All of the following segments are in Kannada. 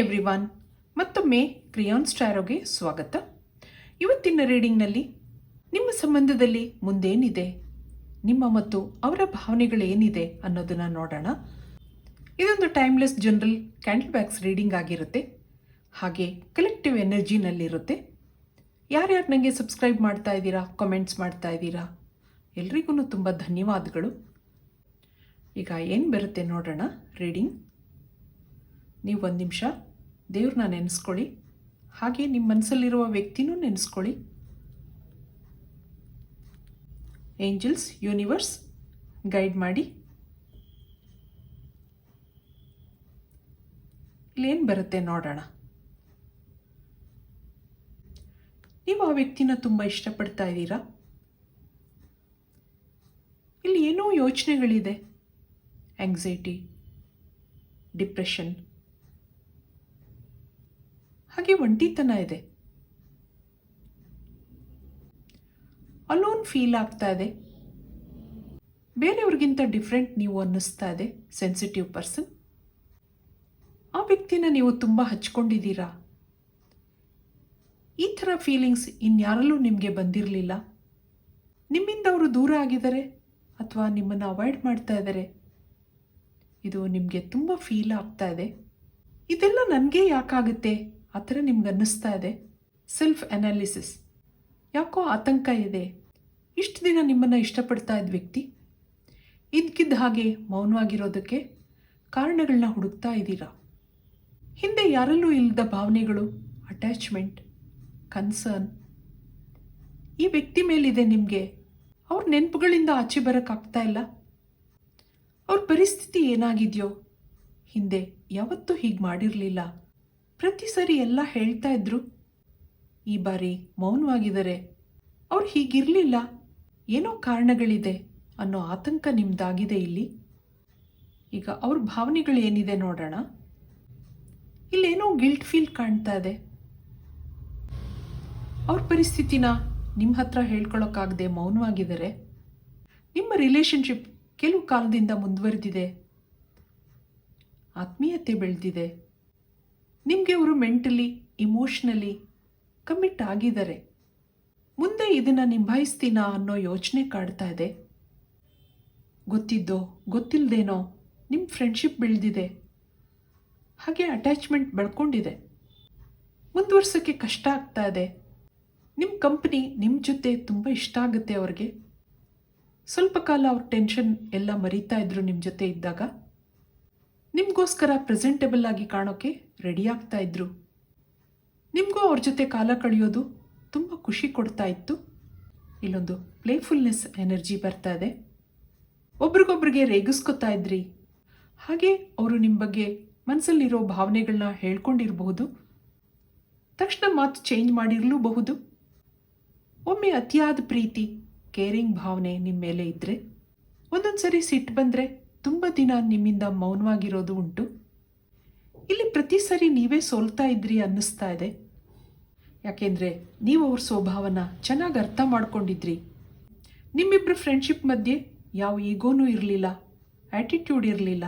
ಎವ್ರಿವಾನ್ ಮತ್ತೊಮ್ಮೆ ಕ್ರಿಯಾನ್ ಸ್ಟಾರೋಗೆ ಸ್ವಾಗತ. ಇವತ್ತಿನ ರೀಡಿಂಗ್ನಲ್ಲಿ ನಿಮ್ಮ ಸಂಬಂಧದಲ್ಲಿ ಮುಂದೇನಿದೆ? ನಿಮ್ಮ ಮತ್ತು ಅವರ ಭಾವನೆಗಳೇನಿದೆ ಅನ್ನೋದನ್ನು ನೋಡೋಣ. ಇದೊಂದು timeless general candle bags reading ಆಗಿರುತ್ತೆ. ಹಾಗೆ ಕಲೆಕ್ಟಿವ್ ಎನರ್ಜಿನಲ್ಲಿರುತ್ತೆ ಯಾರ್ಯಾರು ನನಗೆ ಸಬ್ಸ್ಕ್ರೈಬ್ ಮಾಡ್ತಾ ಇದ್ದೀರಾ ಕಮೆಂಟ್ಸ್ ಮಾಡ್ತಾ ಇದ್ದೀರಾ ಎಲ್ರಿಗೂ ತುಂಬ ಧನ್ಯವಾದಗಳು. ಈಗ ಏನು ಬರುತ್ತೆ ನೋಡೋಣ ರೀಡಿಂಗ್. ನೀವು ಒಂದು ನಿಮಿಷ ದೇವ್ರನ್ನ ನೆನೆಸ್ಕೊಳ್ಳಿ. ಹಾಗೆ ನಿಮ್ಮ ಮನಸ್ಸಲ್ಲಿರುವ ವ್ಯಕ್ತಿನೂ ನೆನೆಸ್ಕೊಳ್ಳಿ. ಏಂಜಲ್ಸ್ ಯೂನಿವರ್ಸ್ ಗೈಡ್ ಮಾಡಿ. ಇಲ್ಲೇನು ಬರುತ್ತೆ ನೋಡೋಣ. ನೀವು ಆ ವ್ಯಕ್ತಿನ ತುಂಬ ಇಷ್ಟಪಡ್ತಾ ಇದ್ದೀರಾ? ಇಲ್ಲಿ ಏನೋ ಯೋಚನೆಗಳಿದೆ. ಆಂಗ್ಸೈಟಿ ಡಿಪ್ರೆಷನ್ ಹಾಗೆ ಒಂಟಿತನ ಇದೆ. ಅಲೋನ್ ಫೀಲ್ ಆಗ್ತಾ ಇದೆ. ಬೇರೆಯವ್ರಿಗಿಂತ ಡಿಫ್ರೆಂಟ್ ನೀವು ಅನ್ನಿಸ್ತಾ ಇದೆ, ಸೆನ್ಸಿಟಿವ್ ಪರ್ಸನ್. ಆ ವ್ಯಕ್ತಿನ ನೀವು ತುಂಬ ಹಚ್ಕೊಂಡಿದ್ದೀರಾ? ಈ ಥರ ಫೀಲಿಂಗ್ಸ್ ಇನ್ಯಾರಲ್ಲೂ ನಿಮಗೆ ಬಂದಿರಲಿಲ್ಲ? ನಿಮ್ಮಿಂದ ಅವರು ದೂರ ಆಗಿದ್ದಾರೆ ಅಥವಾ ನಿಮ್ಮನ್ನು ಅವಾಯ್ಡ್ ಮಾಡ್ತಾ ಇದ್ದಾರೆ? ಇದು ನಿಮಗೆ ತುಂಬ ಫೀಲ್ ಆಗ್ತಾ ಇದೆ. ಇದೆಲ್ಲ ನನಗೆ ಯಾಕಾಗುತ್ತೆ? ಆ ಥರ ನಿಮ್ಗೆ ಅನ್ನಿಸ್ತಾ ಇದೆ? ಸೆಲ್ಫ್ ಅನಾಲಿಸಿಸ್ ಯಾಕೋ ಆತಂಕ ಇದೆ? ಇಷ್ಟು ದಿನ ನಿಮ್ಮನ್ನು ಇಷ್ಟಪಡ್ತಾ ಇದ್ದ ವ್ಯಕ್ತಿ? ಇದ್ಕಿದ್ದ ಹಾಗೆ ಮೌನವಾಗಿರೋದಕ್ಕೆ ಕಾರಣಗಳನ್ನ ಹುಡುಕ್ತಾ ಇದ್ದೀರಾ? ಹಿಂದೆ ಯಾರಲ್ಲೂ ಇಲ್ಲದ ಭಾವನೆಗಳು ಅಟ್ಯಾಚ್ಮೆಂಟ್ ಕನ್ಸರ್ನ್ ಈ ವ್ಯಕ್ತಿ ಮೇಲಿದೆ ನಿಮಗೆ. ಅವ್ರ ನೆನಪುಗಳಿಂದ ಆಚೆ ಬರೋಕ್ಕಾಗ್ತಾ ಇಲ್ಲ. ಅವ್ರ ಪರಿಸ್ಥಿತಿ ಏನಾಗಿದೆಯೋ? ಹಿಂದೆ ಯಾವತ್ತೂ ಹೀಗೆ ಮಾಡಿರಲಿಲ್ಲ. ಪ್ರತಿ ಸರಿ ಎಲ್ಲ ಹೇಳ್ತಾ ಇದ್ರು, ಈ ಬಾರಿ ಮೌನವಾಗಿದ್ದಾರೆ. ಅವ್ರು ಹೀಗಿರಲಿಲ್ಲ. ಏನೋ ಕಾರಣಗಳಿದೆ ಅನ್ನೋ ಆತಂಕ ನಿಮ್ದಾಗಿದೆ ಇಲ್ಲಿ. ಈಗ ಅವ್ರ ಭಾವನೆಗಳು ಏನಿದೆ ನೋಡೋಣ. ಇಲ್ಲೇನೋ ಗಿಲ್ಟ್ ಫೀಲ್ ಕಾಣ್ತಾ ಇದೆ. ಅವ್ರ ಪರಿಸ್ಥಿತಿನ ನಿಮ್ಮ ಹತ್ರ ಹೇಳ್ಕೊಳಕ್ಕಾಗದೆ ಮೌನವಾಗಿದ್ದಾರೆ. ನಿಮ್ಮ ರಿಲೇಶನ್ಶಿಪ್ ಕೆಲವು ಕಾಲದಿಂದ ಮುಂದುವರೆದಿದೆ. ಆತ್ಮೀಯತೆ ಬೆಳೆದಿದೆ. ನಿಮಗೆ ಅವರು ಮೆಂಟಲಿ ಇಮೋಷ್ನಲಿ ಕಮಿಟ್ ಆಗಿದ್ದಾರೆ. ಮುಂದೆ ಇದನ್ನು ನಿಭಾಯಿಸ್ತೀನಾ ಅನ್ನೋ ಯೋಚನೆ ಕಾಡ್ತಾ ಇದೆ. ಗೊತ್ತಿದ್ದೋ ಗೊತ್ತಿಲ್ಲದೇನೋ ನಿಮ್ಮ ಫ್ರೆಂಡ್ಶಿಪ್ ಬೆಳೆದಿದೆ. ಹಾಗೆ ಅಟ್ಯಾಚ್ಮೆಂಟ್ ಬೆಳ್ಕೊಂಡಿದೆ. ಮುಂದುವರ್ಸೋಕ್ಕೆ ಕಷ್ಟ ಆಗ್ತಾ ಇದೆ. ನಿಮ್ಮ ಕಂಪ್ನಿ ನಿಮ್ಮ ಜೊತೆ ತುಂಬ ಇಷ್ಟ ಆಗುತ್ತೆ ಅವ್ರಿಗೆ. ಸ್ವಲ್ಪ ಕಾಲ ಅವ್ರ ಟೆನ್ಷನ್ ಎಲ್ಲ ಮರೀತಾ ಇದ್ರು ನಿಮ್ಮ ಜೊತೆ ಇದ್ದಾಗ. ನಿಮಗೋಸ್ಕರ ಪ್ರೆಸೆಂಟೇಬಲ್ ಆಗಿ ಕಾಣೋಕ್ಕೆ ರೆಡಿ ಆಗ್ತಾ ಇದ್ರು. ನಿಮಗೂ ಅವ್ರ ಜೊತೆ ಕಾಲ ಕಳೆಯೋದು ತುಂಬ ಖುಷಿ ಕೊಡ್ತಾ ಇತ್ತು. ಇಲ್ಲೊಂದು ಪ್ಲೇಫುಲ್ನೆಸ್ ಎನರ್ಜಿ ಬರ್ತಾ ಇದೆ. ಒಬ್ರಿಗೊಬ್ರಿಗೆ ರೇಗಿಸ್ಕೊತಾ ಇದ್ರಿ. ಹಾಗೆ ಅವರು ನಿಮ್ಮ ಬಗ್ಗೆ ಮನಸ್ಸಲ್ಲಿರೋ ಭಾವನೆಗಳನ್ನ ಹೇಳ್ಕೊಂಡಿರಬಹುದು. ತಕ್ಷಣ ಮಾತು ಚೇಂಜ್ ಮಾಡಿರಲೂಬಹುದು. ಒಮ್ಮೆ ಅತಿಯಾದ ಪ್ರೀತಿ ಕೇರಿಂಗ್ ಭಾವನೆ ನಿಮ್ಮ ಮೇಲೆ ಇದ್ದರೆ ಒಂದೊಂದು ಸರಿ ಸಿಟ್ಟು ಬಂದರೆ ತುಂಬ ದಿನ ನಿಮ್ಮಿಂದ ಮೌನವಾಗಿರೋದು ಉಂಟು? ಇಲ್ಲಿ ಪ್ರತಿ ಸರಿ ನೀವೇ ಸೋಲ್ತಾ ಇದ್ರಿ ಅನ್ನಿಸ್ತಾ ಇದೆ. ಯಾಕೆಂದರೆ ನೀವು ಅವ್ರ ಸ್ವಭಾವನ ಚೆನ್ನಾಗಿ ಅರ್ಥ ಮಾಡ್ಕೊಂಡಿದ್ರಿ. ನಿಮ್ಮಿಬ್ಬರ ಫ್ರೆಂಡ್ಶಿಪ್ ಮಧ್ಯೆ ಯಾವ ಈಗೋನೂ ಇರಲಿಲ್ಲ ಆ್ಯಟಿಟ್ಯೂಡ್ ಇರಲಿಲ್ಲ.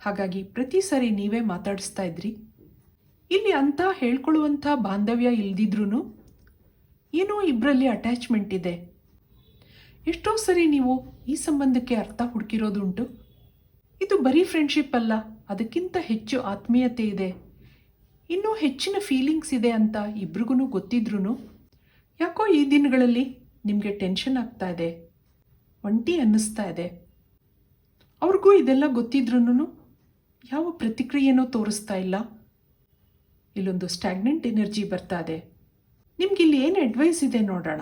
ಹಾಗಾಗಿ ಪ್ರತಿ ಸರಿ ನೀವೇ ಮಾತಾಡಿಸ್ತಾ ಇದ್ರಿ. ಇಲ್ಲಿ ಅಂತ ಹೇಳ್ಕೊಳ್ಳುವಂಥ ಬಾಂಧವ್ಯ ಇಲ್ದಿದ್ರೂ ಏನೋ ಇಬ್ಬರಲ್ಲಿ ಅಟ್ಯಾಚ್ಮೆಂಟ್ ಇದೆ. ಎಷ್ಟೋ ಸರಿ ನೀವು ಈ ಸಂಬಂಧಕ್ಕೆ ಅರ್ಥ ಹುಡುಕಿರೋದುಂಟು. ಇದು ಬರೀ ಫ್ರೆಂಡ್ಶಿಪ್ ಅಲ್ಲ, ಅದಕ್ಕಿಂತ ಹೆಚ್ಚು ಆತ್ಮೀಯತೆ ಇದೆ. ಇನ್ನೂ ಹೆಚ್ಚಿನ ಫೀಲಿಂಗ್ಸ್ ಇದೆ ಅಂತ ಇಬ್ರಿಗೂ ಗೊತ್ತಿದ್ರೂ ಯಾಕೋ ಈ ದಿನಗಳಲ್ಲಿ ನಿಮಗೆ ಟೆನ್ಷನ್ ಆಗ್ತಾ ಇದೆ, ಒಂಟಿ ಅನ್ನಿಸ್ತಾ ಇದೆ. ಅವ್ರಿಗೂ ಇದೆಲ್ಲ ಗೊತ್ತಿದ್ರೂ ಯಾವ ಪ್ರತಿಕ್ರಿಯೆನೂ ತೋರಿಸ್ತಾ ಇಲ್ಲ. ಇಲ್ಲೊಂದು ಸ್ಟ್ಯಾಗ್ನೆಂಟ್ ಎನರ್ಜಿ ಬರ್ತಾ ಇದೆ. ನಿಮ್ಗೆ ಇಲ್ಲಿ ಏನು ಅಡ್ವೈಸ್ ಇದೆ ನೋಡೋಣ.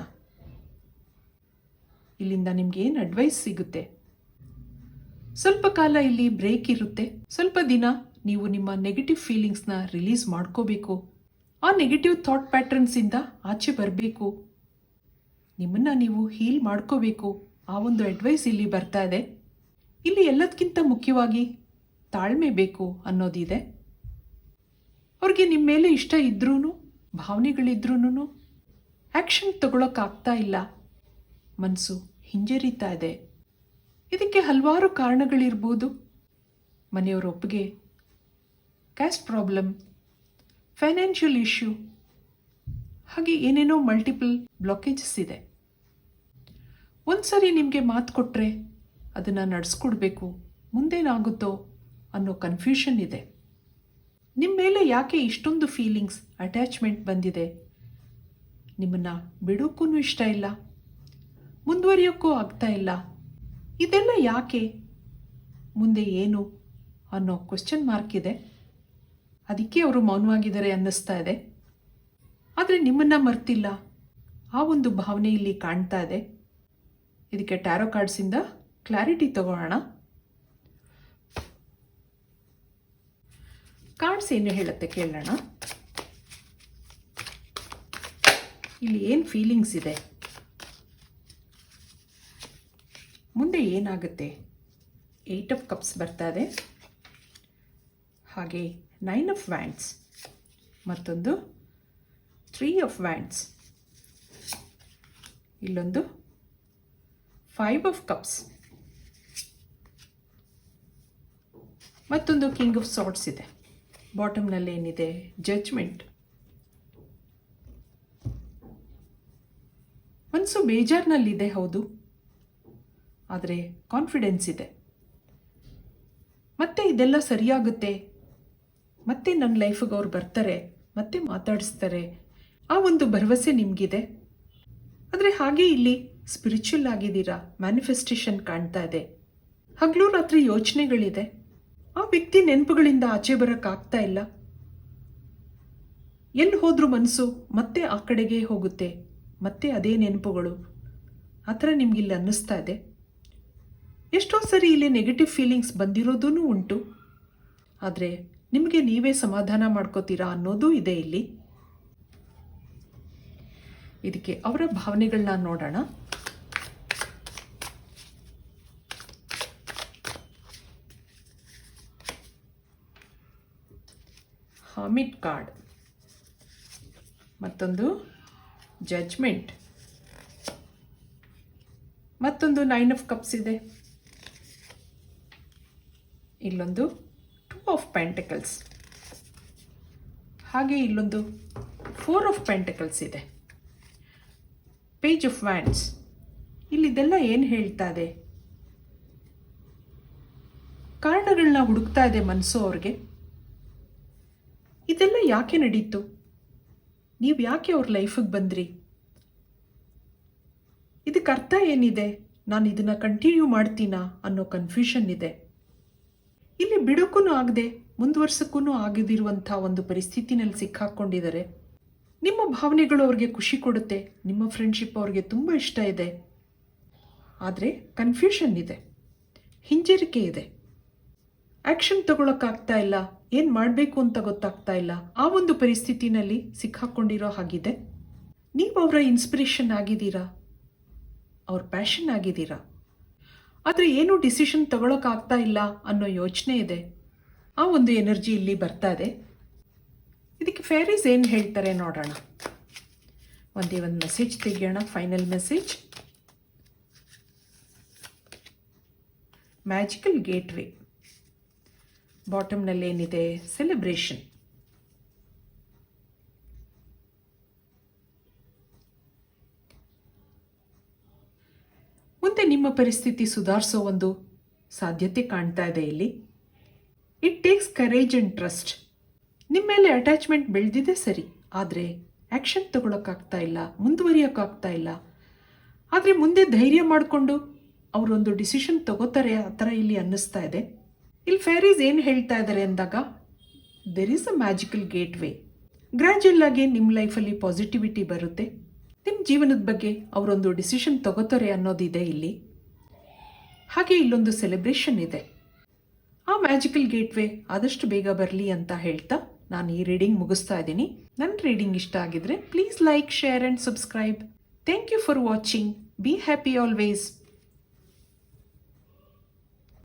ಇಲ್ಲಿಂದ ನಿಮ್ಗೆ ಏನು ಅಡ್ವೈಸ್ ಸಿಗುತ್ತೆ? ಸ್ವಲ್ಪ ಕಾಲ ಇಲ್ಲಿ ಬ್ರೇಕ್ ಇರುತ್ತೆ. ಸ್ವಲ್ಪ ದಿನ ನೀವು ನಿಮ್ಮ ನೆಗೆಟಿವ್ ಫೀಲಿಂಗ್ಸ್ನ ರಿಲೀಸ್ ಮಾಡ್ಕೋಬೇಕು. ಆ ನೆಗೆಟಿವ್ ಥಾಟ್ ಪ್ಯಾಟರ್ನ್ಸಿಂದ ಆಚೆ ಬರಬೇಕು. ನಿಮ್ಮನ್ನು ನೀವು ಹೀಲ್ ಮಾಡ್ಕೋಬೇಕು. ಆ ಒಂದು ಅಡ್ವೈಸ್ ಇಲ್ಲಿ ಬರ್ತಾ ಇದೆ. ಇಲ್ಲಿ ಎಲ್ಲದಕ್ಕಿಂತ ಮುಖ್ಯವಾಗಿ ತಾಳ್ಮೆ ಬೇಕು ಅನ್ನೋದಿದೆ. ಅವ್ರಿಗೆ ನಿಮ್ಮ ಮೇಲೆ ಇಷ್ಟ ಇದ್ರೂ ಭಾವನೆಗಳಿದ್ರೂ ಆ್ಯಕ್ಷನ್ ತಗೊಳಕ್ಕಾಗ್ತಾ ಇಲ್ಲ. ಮನಸ್ಸು ಹಿಂಜರಿತಾ ಇದೆ. ಇದಕ್ಕೆ ಹಲವಾರು ಕಾರಣಗಳಿರ್ಬೋದು. ಮನೆಯವರ ಒಪ್ಪಿಗೆ ಕ್ಯಾಸ್ಟ್ ಪ್ರಾಬ್ಲಮ್, ಫೈನಾನ್ಷಿಯಲ್ ಇಶ್ಯೂ, ಹಾಗೆ ಏನೇನೋ ಮಲ್ಟಿಪಲ್ ಬ್ಲಾಕೇಜಸ್ ಇದೆ. ಒಂದು ನಿಮಗೆ ಮಾತು ಕೊಟ್ಟರೆ ಅದನ್ನು ನಡೆಸ್ಕೊಡ್ಬೇಕು, ಮುಂದೇನಾಗುತ್ತೋ ಅನ್ನೋ ಕನ್ಫ್ಯೂಷನ್ ಇದೆ. ನಿಮ್ಮ ಮೇಲೆ ಯಾಕೆ ಇಷ್ಟೊಂದು ಫೀಲಿಂಗ್ಸ್ ಅಟ್ಯಾಚ್ಮೆಂಟ್ ಬಂದಿದೆ? ನಿಮ್ಮನ್ನು ಬಿಡೋಕ್ಕೂ ಇಷ್ಟ ಇಲ್ಲ. ಮುಂದುವರಿಯೋಕ್ಕೂ ಆಗ್ತಾ ಇಲ್ಲ. ಇದೆಲ್ಲ ಯಾಕೆ? ಮುಂದೆ ಏನು ಅನ್ನೋ ಕ್ವಶನ್ ಮಾರ್ಕ್ ಇದೆ. ಅದಕ್ಕೆ ಅವರು ಮೌನವಾಗಿದ್ದಾರೆ ಅನ್ನಿಸ್ತಾ ಇದೆ. ಆದರೆ ನಿಮ್ಮನ್ನು ಮರ್ತಿಲ್ಲ. ಆ ಒಂದು ಭಾವನೆ ಇಲ್ಲಿ ಕಾಣ್ತಾ ಇದೆ. ಇದಕ್ಕೆ ಟ್ಯಾರೋ ಕಾರ್ಡ್ಸಿಂದ ಕ್ಲಾರಿಟಿ ತಗೋಣ ಕಾರ್ಡ್ಸ್ ಏನು ಹೇಳುತ್ತೆ ಕೇಳೋಣ. ಇಲ್ಲಿ ಏನು ಫೀಲಿಂಗ್ಸ್ ಇದೆ ಮುಂದೆ ಏನಾಗುತ್ತೆ? ಏಯ್ಟ್ ಆಫ್ ಕಪ್ಸ್ ಬರ್ತಾ ಇದೆ. ಹಾಗೆ ನೈನ್ ಆಫ್ ವ್ಯಾಂಡ್ಸ್ ಮತ್ತೊಂದು ತ್ರೀ ಆಫ್ ವ್ಯಾಂಡ್ಸ್ ಇಲ್ಲೊಂದು ಫೈವ್ ಆಫ್ ಕಪ್ಸ್ ಮತ್ತೊಂದು ಕಿಂಗ್ ಆಫ್ ಸಾಟ್ಸ್ ಇದೆ. ಬಾಟಮ್ನಲ್ಲಿ ಏನಿದೆ? ಜಜ್ಮೆಂಟ್ ಮನಸ್ಸು ಬೇಜಾರ್ನಲ್ಲಿದೆ, ಹೌದು. ಆದರೆ ಕಾನ್ಫಿಡೆನ್ಸ್ ಇದೆ. ಮತ್ತೆ ಇದೆಲ್ಲ ಸರಿಯಾಗುತ್ತೆ? ಮತ್ತೆ ನನ್ನ ಲೈಫಿಗೆ ಅವ್ರು ಬರ್ತಾರೆ, ಮತ್ತೆ ಮಾತಾಡಿಸ್ತಾರೆ, ಆ ಒಂದು ಭರವಸೆ ನಿಮಗಿದೆ? ಆದರೆ ಹಾಗೆ ಇಲ್ಲಿ ಸ್ಪಿರಿಚುವಲ್ ಆಗಿದ್ದೀರಾ? ಮ್ಯಾನಿಫೆಸ್ಟೇಷನ್ ಕಾಣ್ತಾ ಇದೆ. ಹಗಲು ರಾತ್ರಿ ಯೋಚನೆಗಳಿದೆ. ಆ ವ್ಯಕ್ತಿ ನೆನಪುಗಳಿಂದ ಆಚೆ ಬರೋಕ್ಕಾಗ್ತಾ ಇಲ್ಲ. ಎಲ್ಲಿ ಹೋದರೂ ಮನಸ್ಸು ಮತ್ತೆ ಆ ಕಡೆಗೆ ಹೋಗುತ್ತೆ, ಮತ್ತೆ ಅದೇ ನೆನಪುಗಳು. ಆ ಥರ ನಿಮಗಿಲ್ಲಿ ಅನ್ನಿಸ್ತಾ ಇದೆ? ಎಷ್ಟೋ ಸರಿ ಇಲ್ಲಿ ನೆಗೆಟಿವ್ ಫೀಲಿಂಗ್ಸ್ ಬಂದಿರೋದೂ ಉಂಟು. ಆದರೆ ನಿಮಗೆ ನೀವೇ ಸಮಾಧಾನ ಮಾಡ್ಕೋತೀರಾ ಅನ್ನೋದೂ ಇದೆ ಇಲ್ಲಿ. ಇದಕ್ಕೆ ಅವರ ಭಾವನೆಗಳನ್ನ ನೋಡೋಣ. ಹಾಮಿಟ್ ಕಾರ್ಡ್ ಮತ್ತೊಂದು ಜಡ್ಜ್ಮೆಂಟ್ ಮತ್ತೊಂದು ನೈನ್ ಆಫ್ ಕಪ್ಸ್ ಇದೆ. ಇಲ್ಲೊಂದು ಟೂ ಆಫ್ ಪೆಂಟಕಲ್ಸ್ ಹಾಗೆ ಇಲ್ಲೊಂದು ಫೋರ್ ಆಫ್ ಪೆಂಟಕಲ್ಸ್ ಇದೆ. ಪೇಜ್ ಆಫ್ ವ್ಯಾಂಡ್ಸ್ ಇಲ್ಲಿದೆಲ್ಲ ಏನು ಹೇಳ್ತಾ ಇದೆ? ಕಾರಣಗಳನ್ನ ಹುಡುಕ್ತಾ ಇದೆ ಮನಸ್ಸು ಅವ್ರಿಗೆ. ಇದೆಲ್ಲ ಯಾಕೆ ನಡೀತು? ನೀವು ಯಾಕೆ ಅವ್ರ ಲೈಫಿಗೆ ಬಂದ್ರಿ? ಇದಕ್ಕೆ ಅರ್ಥ ಏನಿದೆ? ನಾನು ಇದನ್ನು ಕಂಟಿನ್ಯೂ ಮಾಡ್ತೀನಾ ಅನ್ನೋ ಕನ್ಫ್ಯೂಷನ್ ಇದೆ. ಇಲ್ಲಿ ಬಿಡೋಕ್ಕೂ ಆಗದೆ ಮುಂದುವರ್ಸಕ್ಕೂ ಆಗದಿರುವಂಥ ಒಂದು ಪರಿಸ್ಥಿತಿನಲ್ಲಿ ಸಿಕ್ಕಾಕ್ಕೊಂಡಿದ್ದಾರೆ ನಿಮ್ಮ ಭಾವನೆಗಳು ಅವ್ರಿಗೆ ಖುಷಿ ಕೊಡುತ್ತೆ, ನಿಮ್ಮ ಫ್ರೆಂಡ್ಶಿಪ್ ಅವ್ರಿಗೆ ತುಂಬ ಇಷ್ಟ ಇದೆ. ಆದರೆ ಕನ್ಫ್ಯೂಷನ್ ಇದೆ, ಹಿಂಜರಿಕೆ ಇದೆ. ಆ್ಯಕ್ಷನ್ ತಗೊಳಕ್ಕಾಗ್ತಾ ಇಲ್ಲ, ಏನು ಮಾಡಬೇಕು ಅಂತ ಗೊತ್ತಾಗ್ತಾ ಇಲ್ಲ. ಆ ಒಂದು ಪರಿಸ್ಥಿತಿನಲ್ಲಿ ಸಿಕ್ಕಾಕೊಂಡಿರೋ ಹಾಗಿದೆ. ನೀವು ಅವರ ಇನ್ಸ್ಪಿರೇಷನ್ ಆಗಿದ್ದೀರಾ? ಅವ್ರ ಪ್ಯಾಷನ್ ಆಗಿದ್ದೀರಾ? ಆದರೆ ಏನು ಡಿಸಿಷನ್ ತಗೊಳ್ಳೋಕ್ಕಾಗ್ತಾ ಇಲ್ಲ ಅನ್ನೋ ಯೋಚನೆ ಇದೆ. ಆ ಒಂದು ಎನರ್ಜಿ ಇಲ್ಲಿ ಬರ್ತಾ ಇದೆ. ಇದಕ್ಕೆ ಫೇರೀಸ್ ಏನು ಹೇಳ್ತಾರೆ ನೋಡೋಣ. ಒಂದೇ ಒಂದು ಮೆಸೇಜ್ ತೆಗಿಯೋಣ, ಫೈನಲ್ ಮೆಸೇಜ್. Magical gateway. ಬಾಟಮ್ನಲ್ಲಿ ಏನಿದೆ ಸೆಲೆಬ್ರೇಷನ್ ಮುಂದೆ ನಿಮ್ಮ ಪರಿಸ್ಥಿತಿ ಸುಧಾರಿಸೋ ಒಂದು ಸಾಧ್ಯತೆ ಕಾಣ್ತಾ ಇದೆ ಇಲ್ಲಿ. It takes courage and trust ನಿಮ್ಮ ಮೇಲೆ ಅಟ್ಯಾಚ್ಮೆಂಟ್ ಬೆಳೆದಿದೆ ಸರಿ, ಆದರೆ ಆ್ಯಕ್ಷನ್ ತಗೊಳಕ್ಕಾಗ್ತಾ ಇಲ್ಲ, ಮುಂದುವರಿಯೋಕ್ಕಾಗ್ತಾ ಇಲ್ಲ. ಆದರೆ ಮುಂದೆ ಧೈರ್ಯ ಮಾಡಿಕೊಂಡು ಅವರೊಂದು ಡಿಸಿಷನ್ ತಗೋತಾರೆ ಆ ಥರ ಇಲ್ಲಿ ಅನ್ನಿಸ್ತಾ ಇದೆ. ಇಲ್ಲಿ ಫೇರೀಸ್ ಏನು ಹೇಳ್ತಾ ಇದ್ದಾರೆ ಅಂದಾಗ there is a magical gateway gradual ಆಗಿ ನಿಮ್ಮ ಲೈಫಲ್ಲಿ ಪಾಸಿಟಿವಿಟಿ ಬರುತ್ತೆ. ನಿಮ್ಮ ಜೀವನದ ಬಗ್ಗೆ ಅವರೊಂದು ಡಿಸಿಷನ್ ತಗೋತಾರೆ ಅನ್ನೋದಿದೆ ಇಲ್ಲಿ. ಹಾಗೆ ಇಲ್ಲೊಂದು ಸೆಲೆಬ್ರೇಷನ್ ಇದೆ. ಆ ಮ್ಯಾಜಿಕಲ್ ಗೇಟ್ವೇ ಆದಷ್ಟು ಬೇಗ ಬರಲಿ ಅಂತ ಹೇಳ್ತಾ ನಾನು ಈ ರೀಡಿಂಗ್ ಮುಗಿಸ್ತಾ ಇದ್ದೀನಿ. ನನ್ನ ರೀಡಿಂಗ್ ಇಷ್ಟ ಆಗಿದ್ರೆ please like share and subscribe thank you for watching be happy always